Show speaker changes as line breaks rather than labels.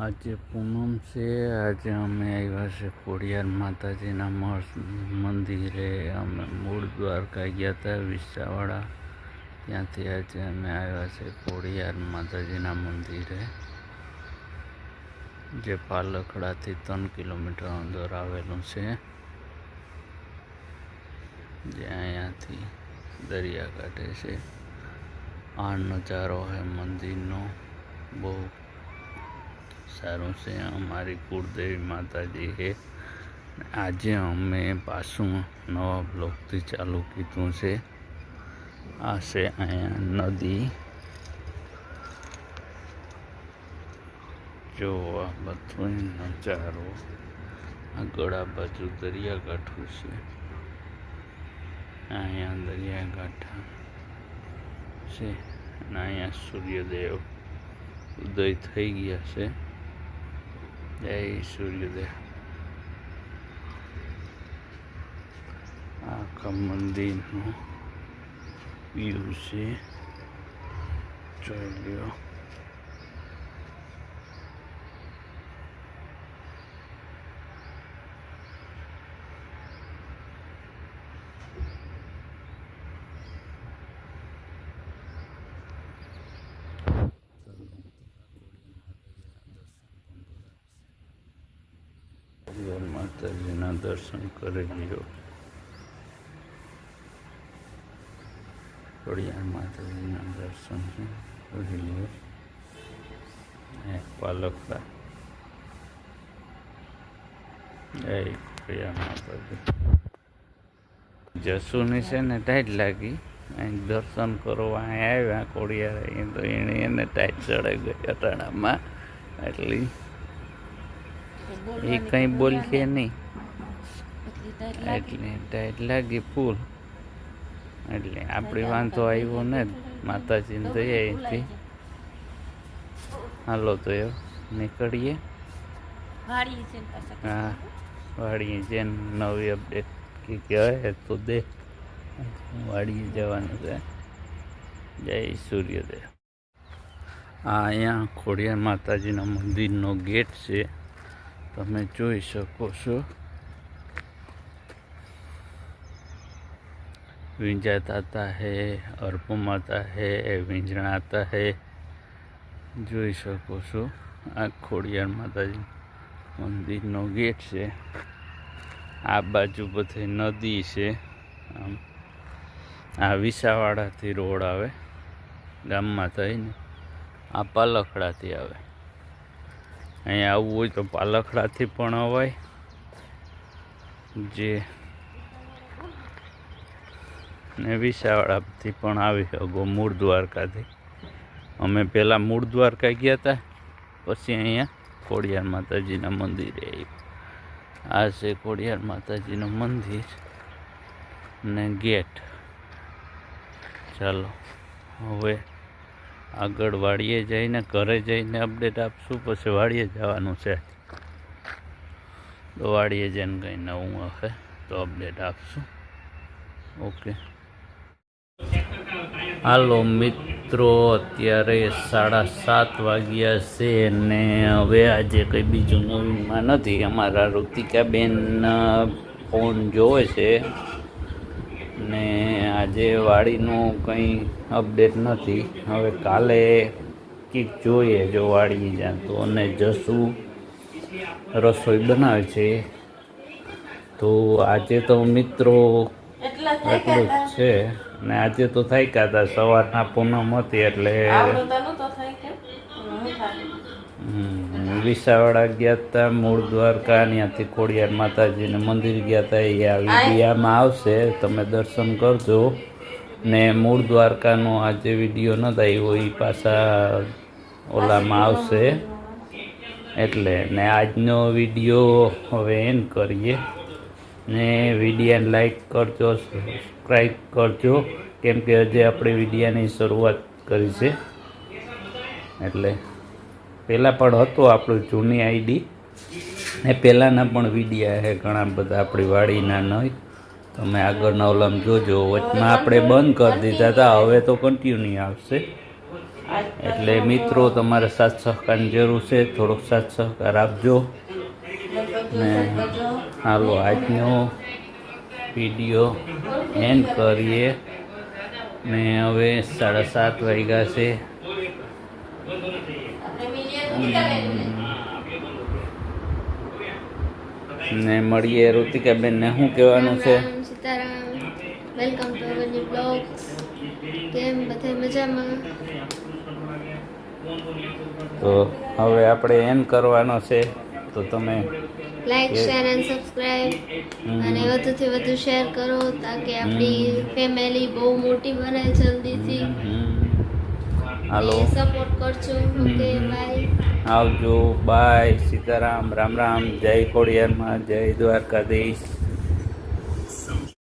આજે પૂનમ છે. આજે અમે આવ્યા છે ખોડિયાર માતાજીના મંદિરે. અમે મૂળ દ્વારકા ગયા હતા વિસાવાડા. ત્યાંથી આજે અમે આવ્યા છે ખોડિયાર માતાજીના મંદિરે. જે પાલખડાથી ત્રણ કિલોમીટર અંદર આવેલું છે. જે અહીંયાથી દરિયાકાંઠે છે. આ નજારો છે મંદિરનો. બહુ સારું છે. અમારી કુળદેવી માતાજી છે. આજે અમે પાછું નવા બ્લોકથી ચાલુ કીધું છે. આ છે અહીંયા નદી. જો આ બધો નજારો. આગળ આ બાજુ દરિયાકાંઠું છે. અહીંયા દરિયાકાંઠા છે. અને અહીંયા સૂર્યદેવ ઉદય થઈ ગયા છે. જય સૂર્યોદય. આખા મંદિરનું વ્યૂ છે. જોઈ માતાજીના દર્શન કરી લ્યો. ખોડિયાર માતાજીના દર્શન કરી લ્યો. પાલકતા જય ખોડિયાર માતાજી. જસુની છે ને ટાઈટ લાગી. અહીં દર્શન કરવા અહીં આવ્યા ખોડિયાર તો એને એને ટાઈટ ચડાઈ ગઈ અટાણામાં. એટલી એ કંઈ બોલશે નહીં. એટલે ટાઈટ લાગી ફૂલ. એટલે આપણે વાંધો આવ્યો ને માતાજીને જઈએ અહીંથી હાલો તો એ નીકળીએ. હા વાડીએ છે નવી અપડેટ કે કહેવાય તો દે વાડીએ જવાનું છે. જય સૂર્યદેવ. આ અહીંયા ખોડિયાર માતાજીના મંદિરનો ગેટ છે. તમે જોઈ શકો છો. વિંજાતા હે અર્પમાતા હે વિંજણાતા હે. જોઈ શકો છો આ ખોડિયાર માતાજી મંદિરનો ગેટ છે. આ બાજુ બધી નદી છે. આમ આ વિસાવાડાથી રોડ આવે ગામમાં થઈને આ પાલખડાથી આવે. અહીંયા આવવું હોય તો પાલખડાથી પણ અવાય. જે ને વિસાવાડાથી પણ આવી શકો મૂળ દ્વારકાથી. અમે પહેલાં મૂળ દ્વારકા ગયા હતા પછી અહીંયા ખોડિયાર માતાજીના મંદિરે આવ્યું. આ છે ખોડિયાર માતાજીનું મંદિર ને ગેટ. ચાલો, હવે આગળ વાડીએ જઈને ઘરે જઈને અપડેટ આપશું, પછી વાડીએ જવાનું છે. તો વાડીએ જઈને કંઈ નવું હશે તો અપડેટ આપશું. ઓકે હાલો મિત્રો, અત્યારે સાડા સાત વાગ્યા છે ને હવે આજે કંઈ બીજું નવીનમાં નથી. અમારા ઋતિકાબેન ફોન જોવે છે. ને આજે વાડીનું કંઈ અપડેટ નથી. હવે કાલે કંઈક જોઈએ જો વાડી જ્યાં તો. અને જશું રસોઈ બનાવે છે. તો આજે તો મિત્રો
એટલું
જ છે. ને આજે તો થઈ ગયા હતા સવારના પૂનમ હતી એટલે વિસાવાડા ગયા હતા મૂળ દ્વારકા ત્યાંથી ખોડિયાર માતાજીને મંદિર ગયા હતા એ આ વિડીયામાં આવશે તમે દર્શન કરજો. ને મૂળ દ્વારકાનો આજે વીડિયો ન થાય એ પાછા ઓલામાં આવશે. એટલે ને આજનો વીડિયો હવે એન કરીએ. ને વિડીયાને લાઈક કરજો સબસ્ક્રાઈબ કરજો કેમ કે હજી આપણે વિડીયાની શરૂઆત કરી છે. એટલે પહેલાં પણ હતો આપણું જૂની આઈડી. ને પહેલાંના પણ વિડીયા છે ઘણા બધા આપણી વાડીના નહીં તમે આગળના ઓલામ જોજો, વચમાં આપણે બંધ કરી દીધા હતા, હવે તો કન્ટિન્યુ આવશે. એટલે મિત્રો, તમારે સાથ સહકારની જરૂર છે, થોડોક સાથ સહકાર આપજો. ને હાલો, આજનો વીડિયો એન્ડ કરીએ. ને હવે સાડા સાત વાગ્યા છે. ને મળીએ ઋતિકાબેનને શું કહેવાનું છે?
વેલકમ ટુ અવર બ્લોગ્સ કેમ? બધા મજામાં?
તો હવે આપણે એમ કરવાનો છે. તો તમે
લાઈક શેર એન્ડ સબસ્ક્રાઇબ. અને વધુથી વધુ શેર કરો તાકે આપણી ફેમિલી બહુ મોટી બને જલ્દીથી.
હાલો.
સપોર્ટ કરજો. ઓકે બાય
આવજો. બાય સીતારામ. રામ રામ. જય ખોડિયારમાં. જય દ્વારકાધીશ.